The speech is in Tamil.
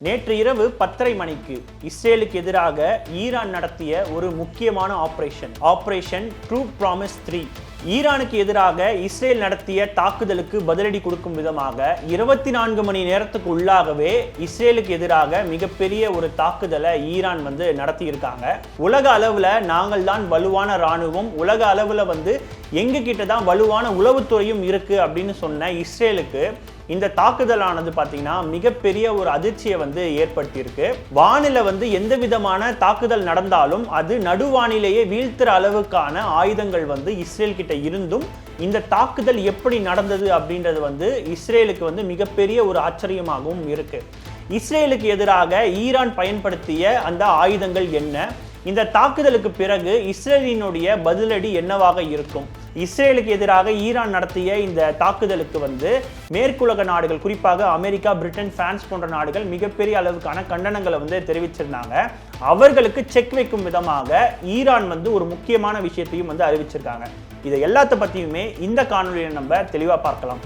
நேற்று இரவு பத்தரை மணிக்கு இஸ்ரேலுக்கு எதிராக ஈரான் நடத்திய ஒரு முக்கியமான operation operation true promise three ஈரானுக்கு எதிராக இஸ்ரேல் நடத்திய தாக்குதலுக்கு பதிலடி கொடுக்கும் விதமாக இருபத்தி நான்கு மணி நேரத்துக்கு உள்ளாகவே இஸ்ரேலுக்கு எதிராக மிகப்பெரிய ஒரு தாக்குதலை ஈரான் வந்து நடத்தியிருக்காங்க. உலக அளவில் நாங்கள் தான் வலுவான இராணுவம். உலக அளவில் வந்து எங்ககிட்ட தான் வலுவான உளவுத்துறையும் இருக்குது அப்படின்னு சொன்ன இஸ்ரேலுக்கு இந்த தாக்குதலானது பார்த்தீங்கன்னா மிகப்பெரிய ஒரு அதிர்ச்சியை வந்து ஏற்படுத்தியிருக்கு. வானில வந்து எந்த விதமான தாக்குதல் நடந்தாலும் அது நடுவானிலேயே வீழ்த்துற அளவுக்கான ஆயுதங்கள் வந்து இஸ்ரேல் கிட்ட இருந்தும் இந்த தாக்குதல் எப்படி நடந்தது அப்படின்றது வந்து இஸ்ரேலுக்கு வந்து மிகப்பெரிய ஒரு ஆச்சரியமாகவும் இருக்கு. இஸ்ரேலுக்கு எதிராக ஈரான் பயன்படுத்திய அந்த ஆயுதங்கள் என்ன? இந்த தாக்குதலுக்கு பிறகு இஸ்ரேலினுடைய பதிலடி என்னவாக இருக்கும்? இஸ்ரேலுக்கு எதிராக ஈரான் நடத்திய இந்த தாக்குதலுக்கு வந்து மேற்குலக நாடுகள் குறிப்பாக அமெரிக்கா பிரிட்டன் பிரான்ஸ் போன்ற நாடுகள் மிகப்பெரிய அளவுக்கான கண்டனங்களை வந்து தெரிவிச்சிருந்தாங்க. அவர்களுக்கு செக் வைக்கும் விதமாக ஈரான் வந்து ஒரு முக்கியமான விஷயத்தையும் வந்து அறிவிச்சிருக்காங்க. இதை எல்லாத்த பற்றியுமே இந்த காணொலியை நம்ம தெளிவாக பார்க்கலாம்.